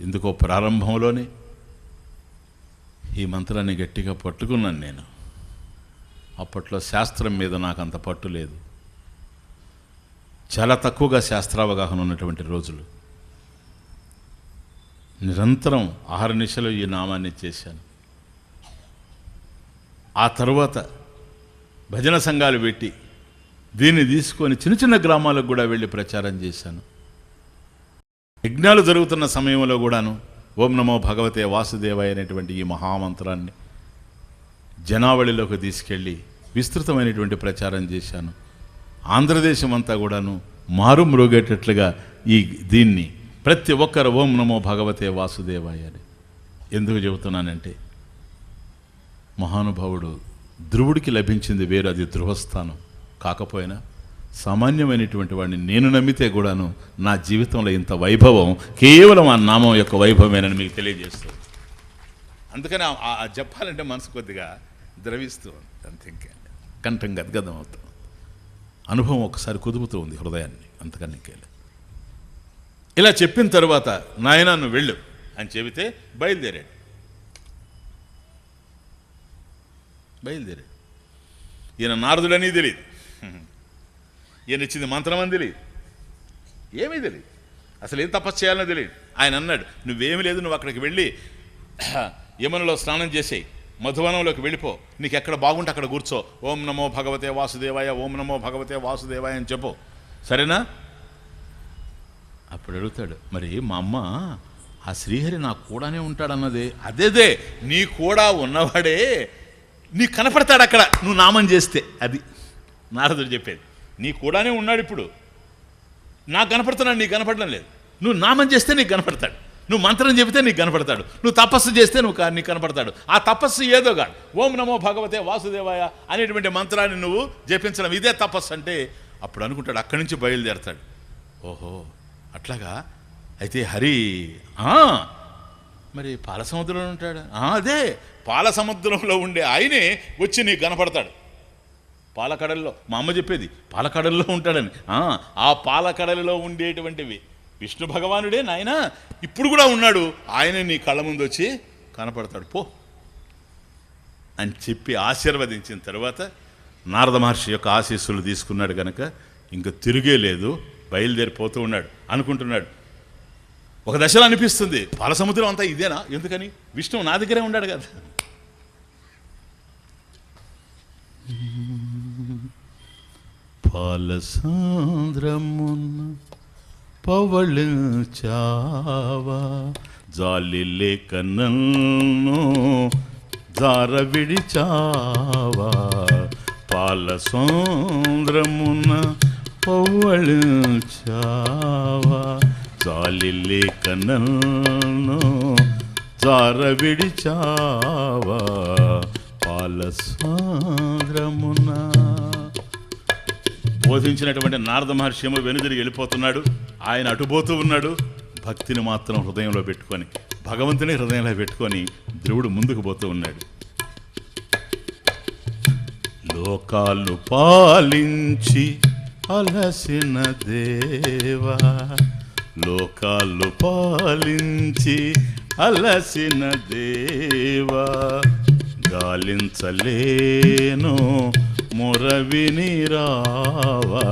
ఎందుకో ప్రారంభంలోనే ఈ మంత్రాన్ని గట్టిగా పట్టుకున్నాను నేను. అప్పట్లో శాస్త్రం మీద నాకు అంత పట్టు లేదు. చాలా తక్కువగా శాస్త్రావగాహన ఉన్నటువంటి రోజులు. నిరంతరం ఆహార నిశలో ఈ నామాన్ని చేశాను. ఆ తర్వాత భజన సంఘాలు పెట్టి దీన్ని తీసుకొని చిన్న చిన్న గ్రామాలకు కూడా వెళ్ళి ప్రచారం చేశాను. యజ్ఞాలు జరుగుతున్న సమయంలో కూడాను ఓం నమో భగవతే వాసుదేవాయ అనేటువంటి ఈ మహామంత్రాన్ని జనావళిలోకి తీసుకెళ్ళి విస్తృతమైనటువంటి ప్రచారం చేశాను. ఆంధ్రదేశం అంతా కూడాను మారు మ్రోగేటట్లుగా ఈ దీన్ని ప్రతి ఒక్కరు ఓం నమో భగవతే వాసుదేవాయ అని ఎందుకు చెబుతున్నానంటే మహానుభావుడు ధ్రువుడికి లభించింది వేరు అది ధ్రువస్థానం. కాకపోయినా సామాన్యమైనటువంటి వాడిని నేను నమ్మితే కూడాను నా జీవితంలో ఇంత వైభవం కేవలం ఆ నామం యొక్క వైభవమేనని మీకు తెలియజేస్తుంది. అందుకని చెప్పాలంటే మనసు కొద్దిగా ద్రవిస్తూ ఉంది. అంతే కంఠం గద్గదం అవుతుంది. అనుభవం ఒకసారి కుదుపుతూ ఉంది హృదయాన్ని. అంతకన్నా ఇంకేలే ఇలా చెప్పిన తర్వాత నాయన నువ్వు వెళ్ళు అని చెబితే బయలుదేరాడు. బయలుదేరాడు. ఈయన నారదుడని తెలియదు. ఈయన ఇచ్చింది మంత్రం అని తెలియదు. ఏమీ తెలియదు. అసలు ఏం తపస్సు చేయాలని తెలియదు. ఆయన అన్నాడు నువ్వేమి లేదు నువ్వు అక్కడికి వెళ్ళి యమునలో స్నానం చేసేయి. మధువనంలోకి వెళ్ళిపో. నీకు ఎక్కడ బాగుంటే అక్కడ కూర్చో. ఓం నమో భగవతే వాసుదేవాయ ఓం నమో భగవతే వాసుదేవాయ అని చెప్పు. సరేనా? అప్పుడు అడుగుతాడు మరి మా అమ్మ ఆ శ్రీహరి నాకు కూడానే ఉంటాడన్నదే. అదేదే నీ కూడా ఉన్నవాడే. నీ కనపడతాడు అక్కడ నువ్వు నామం చేస్తే. అది నారదుడు చెప్పేది. నీ కూడానే ఉన్నాడు ఇప్పుడు. నాకు కనపడుతున్నాడు నీకు కనపడడం లేదు. నువ్వు నామం చేస్తే నీకు కనపడతాడు. నువ్వు మంత్రం చెబితే నీకు కనపడతాడు. నువ్వు తపస్సు చేస్తే నువ్వు నీకు కనపడతాడు. ఆ తపస్సు ఏదో కాదు. ఓం నమో భగవతే వాసుదేవాయ అనేటువంటి మంత్రాన్ని నువ్వు జపించడం ఇదే తపస్సు అంటే అప్పుడు అనుకుంటాడు అక్కడి నుంచి బయలుదేరతాడు. ఓహో అట్లాగా? అయితే హరి ఆ, మరి పాల సముద్రంలో ఉంటాడు? ఆ, అదే పాల సముద్రంలో ఉండే ఆయనే వచ్చి నీకు కనపడతాడు. పాలకడల్లో. మా అమ్మ చెప్పేది పాలకడల్లో ఉంటాడని. ఆ, పాలకడలలో ఉండేటువంటివి. విష్ణు భగవానుడే నాయన ఇప్పుడు కూడా ఉన్నాడు. ఆయన నీ కళ్ళ ముందు వచ్చి కనపడతాడు. పో. అని చెప్పి ఆశీర్వదించిన తర్వాత నారద మహర్షి యొక్క ఆశీస్సులు తీసుకున్నాడు కనుక ఇంకా తిరిగే లేదు. బయలుదేరిపోతూ ఉన్నాడు. అనుకుంటున్నాడు. ఒక దశలో అనిపిస్తుంది పాల సముద్రం అంతా ఇదేనా? ఎందుకని? విష్ణువు నా దగ్గరే ఉన్నాడు కదా. పాలసాంద్రమున్న పవళించావా జాలి లేక నన్ను జార విడిచావా పాలసాంద్రమున్న పవళించావా జాలి లేక నన్ను జార విడిచావా పాలసాంద్రమున బోధించినటువంటి నారద మహర్షి ఏమో వెనుదిరిగి వెళ్ళిపోతున్నాడు. ఆయన అటుపోతూ ఉన్నాడు. భక్తిని మాత్రం హృదయంలో పెట్టుకొని భగవంతుని హృదయంలో పెట్టుకొని ధ్రువుడు ముందుకు పోతూ ఉన్నాడు. లోకాలు పాలించి అలసిన దేవా లోకాలు పాలించి అలసిన దేవా గాలించలేను మురవిని రావా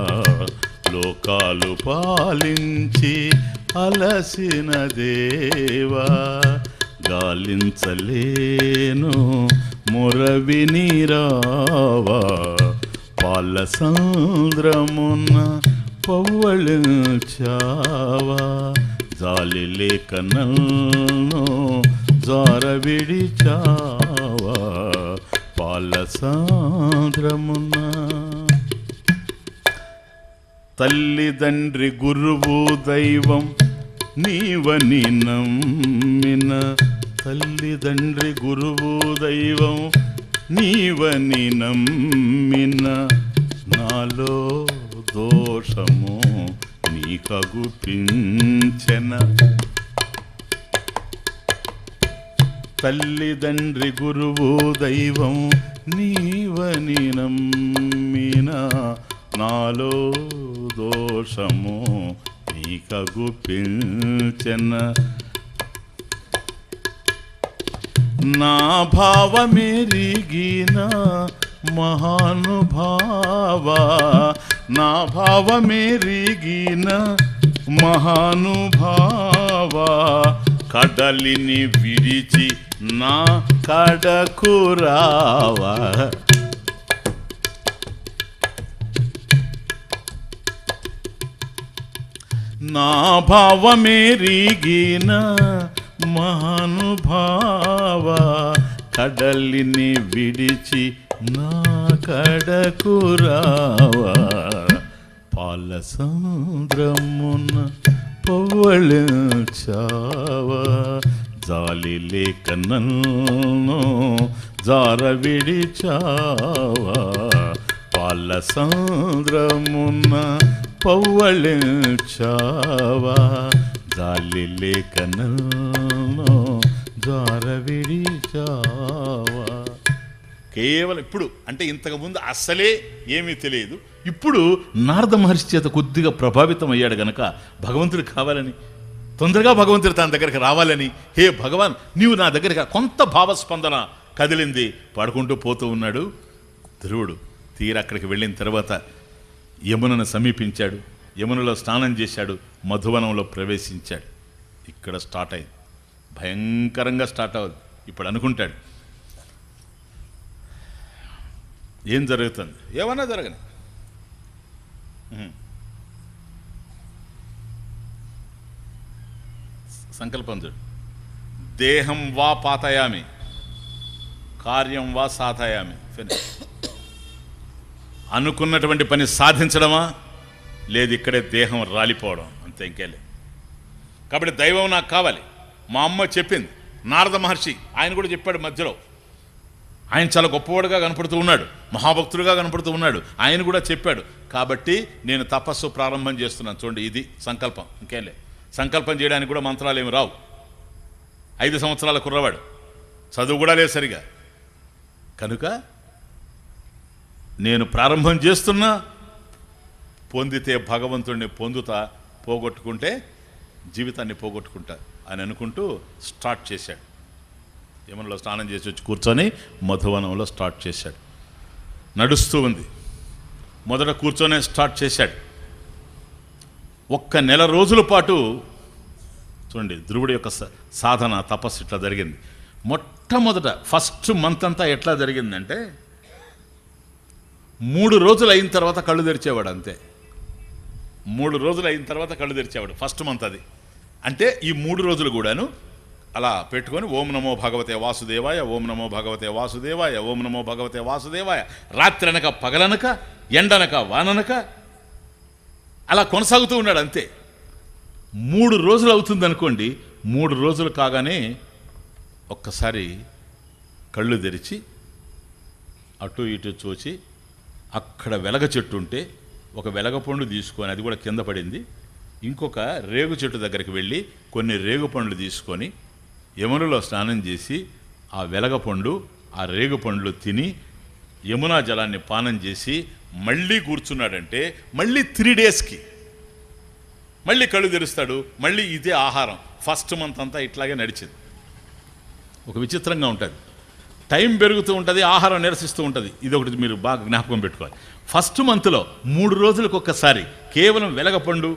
లోకాలు పాలించి అలసిన దేవా గాలించలేను మురవిని రావా పాల సంద్రమున్న పవ్వళించావా జాలి లేక నన్ను జార విడిచావా పాల సాంద్రమున తల్లిదండ్రి గురువు దైవం నీవని నమ్మిన. తల్లిదండ్రి గురువు దైవం నీవని నమ్మిన. నాలో దోషము నీకగుపించెన. తల్లిదండ్రి గురువు దైవం నీవని నమ్మిన నాలో దోషము నీకగు నీకగుపించెన నా భావమెరిగిన మహానుభావ నా భావమెరిగిన మహానుభావ కడలిని విడిచి నా కడకు రావా. నా భావమెరిగిన మహానుభావ కడలిని విడిచి నా కడకు రావా. పాల సముద్రమున పవ్వళించావా జాలి లేక నన్ను జార విడిచావా. పాల సంద్రమున్న పవ్వళించావా జాలి లేక నన్ను జార విడిచావా. కేవలం ఇప్పుడు అంటే ఇంతకుముందు అస్సలే ఏమీ తెలియదు. ఇప్పుడు నారద మహర్షి చేత కొద్దిగా ప్రభావితం అయ్యాడు గనక భగవంతుడు కావాలని తొందరగా భగవంతుడు తన దగ్గరికి రావాలని హే భగవాన్ నీవు నా దగ్గరికి కొంత భావస్పందన కదిలింది. పడుకుంటూ పోతూ ఉన్నాడు. ధ్రువుడు తీర అక్కడికి వెళ్ళిన తర్వాత యమునను సమీపించాడు. యమునలో స్నానం చేశాడు. మధువనంలో ప్రవేశించాడు. ఇక్కడ స్టార్ట్ అయింది. భయంకరంగా స్టార్ట్ అవ్వదు. ఇప్పుడు అనుకుంటాడు. ఏం జరుగుతుంది? ఏమన్నా జరగని. సంకల్పం చూడు. దేహం వా పాతయామి కార్యం వా సాధయామి ఫినిష్ అనుకున్నటువంటి పని సాధించడమా? లేదు ఇక్కడే దేహం రాలిపోవడం. అంతే ఇంకేలే. కాబట్టి దైవం నాకు కావాలి. మా అమ్మ చెప్పింది. నారద మహర్షి ఆయన కూడా చెప్పాడు మధ్యలో. ఆయన చాలా గొప్పవాడుగా కనపడుతూ ఉన్నాడు. మహాభక్తుడుగా కనపడుతూ ఉన్నాడు. ఆయన కూడా చెప్పాడు. కాబట్టి నేను తపస్సు ప్రారంభం చేస్తున్నాను. చూడండి ఇది సంకల్పం. ఇంకేలే సంకల్పం చేయడానికి కూడా మంత్రాలు ఏమి రావు. ఐదు సంవత్సరాల కుర్రవాడు. చదువు కూడా లేదు సరిగా. కనుక నేను ప్రారంభం చేస్తున్నా పొందితే భగవంతుడిని పొందుతా పోగొట్టుకుంటే జీవితాన్ని పోగొట్టుకుంటా అని అనుకుంటూ స్టార్ట్ చేశాడు. యమునలో స్నానం చేసి వచ్చి కూర్చొని మధువనంలో స్టార్ట్ చేశాడు. నడుస్తూ ఉంది. మొదట కూర్చొనే స్టార్ట్ చేశాడు. ఒక్క నెల రోజుల పాటు చూడండి ధ్రువుడి యొక్క సాధన తపస్సు ఇట్లా జరిగింది. మొట్టమొదట ఫస్ట్ మంత్ అంతా ఎట్లా జరిగిందంటే మూడు రోజులు అయిన తర్వాత కళ్ళు తెరిచేవాడు అంతే. మూడు రోజులు అయిన తర్వాత కళ్ళు తెరిచేవాడు ఫస్ట్ మంత్ అది. అంటే ఈ మూడు రోజులు కూడాను అలా పెట్టుకొని ఓం నమో భగవతే వాసుదేవాయ ఓం నమో భగవతే వాసుదేవాయ ఓం నమో భగవతే వాసుదేవాయ. రాత్రనక పగలనక ఎండనక వాననక అలా కొనసాగుతూ ఉన్నాడు అంతే. మూడు రోజులు అవుతుంది అనుకోండి మూడు రోజులు కాగానే ఒక్కసారి కళ్ళు తెరిచి అటు ఇటు చూచి అక్కడ వెలగ చెట్టు ఉంటే ఒక వెలగ పండు తీసుకొని అది కూడా కింద పడింది. ఇంకొక రేగు చెట్టు దగ్గరికి వెళ్ళి కొన్ని రేగు పండ్లు తీసుకొని యమునలో స్నానం చేసి ఆ వెలగపండు ఆ రేగు పండ్లు తిని యమునా జలాన్ని పానం చేసి మళ్ళీ కూర్చున్నాడంటే మళ్ళీ త్రీ డేస్కి మళ్ళీ కళ్ళు తెరుస్తాడు మళ్ళీ ఇదే ఆహారం. ఫస్ట్ మంత్ అంతా ఇట్లాగే నడిచింది. ఒక విచిత్రంగా ఉంటుంది. టైం పెరుగుతూ ఉంటుంది ఆహారం నిరసిస్తూ ఉంటుంది. ఇది ఒకటి మీరు బాగా జ్ఞాపకం పెట్టుకోవాలి. ఫస్ట్ మంత్లో మూడు రోజులకు ఒక్కసారి కేవలం వెలగపండు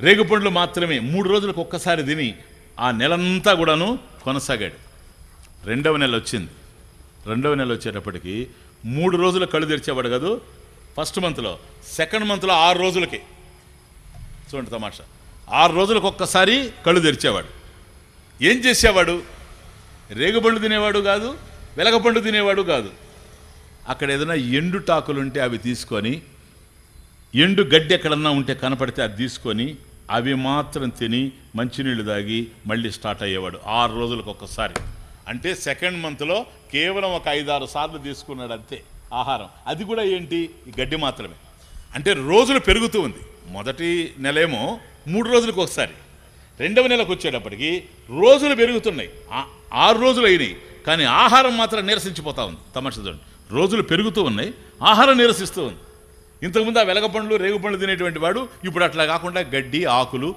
రేగుపండ్లు మాత్రమే మూడు రోజులకు ఒక్కసారి తిని ఆ నెలంతా కూడాను కొనసాగాడు. రెండవ నెల వచ్చింది. రెండవ నెల వచ్చేటప్పటికి మూడు రోజులు కళ్ళు తెరిచేవాడు కాదు ఫస్ట్ మంత్లో సెకండ్ మంత్లో ఆరు రోజులకి. చూడండి తమాషా. ఆరు రోజులకు ఒక్కసారి కళ్ళు తెరిచేవాడు. ఏం చేసేవాడు? రేగుపండు తినేవాడు కాదు వెలగపండు తినేవాడు కాదు. అక్కడ ఏదైనా ఎండు టాకులుంటే అవి తీసుకొని ఎండు గడ్డి ఎక్కడన్నా ఉంటే కనపడితే అది తీసుకొని అవి మాత్రం తిని మంచినీళ్ళు తాగి మళ్ళీ స్టార్ట్ అయ్యేవాడు. ఆరు రోజులకు ఒక్కసారి. అంటే సెకండ్ మంత్లో కేవలం ఒక ఐదారు సార్లు తీసుకున్నాడు అంతే ఆహారం. అది కూడా ఏంటి? ఈ గడ్డి మాత్రమే. అంటే రోజులు పెరుగుతూ ఉంది. మొదటి నెలేమో మూడు రోజులకు ఒకసారి. రెండవ నెలకు వచ్చేటప్పటికి రోజులు పెరుగుతున్నాయి. ఆరు రోజులు అయినాయి. కానీ ఆహారం మాత్రం నీరసించిపోతా ఉంది. తమాషా చూడండి. రోజులు పెరుగుతూ ఉన్నాయి. ఆహారం నీరసిస్తూ ఉంది. ఇంతకుముందు ఆ రేగు పండ్లు తినేటువంటి వాడు ఇప్పుడు అట్లా కాకుండా గడ్డి ఆకులు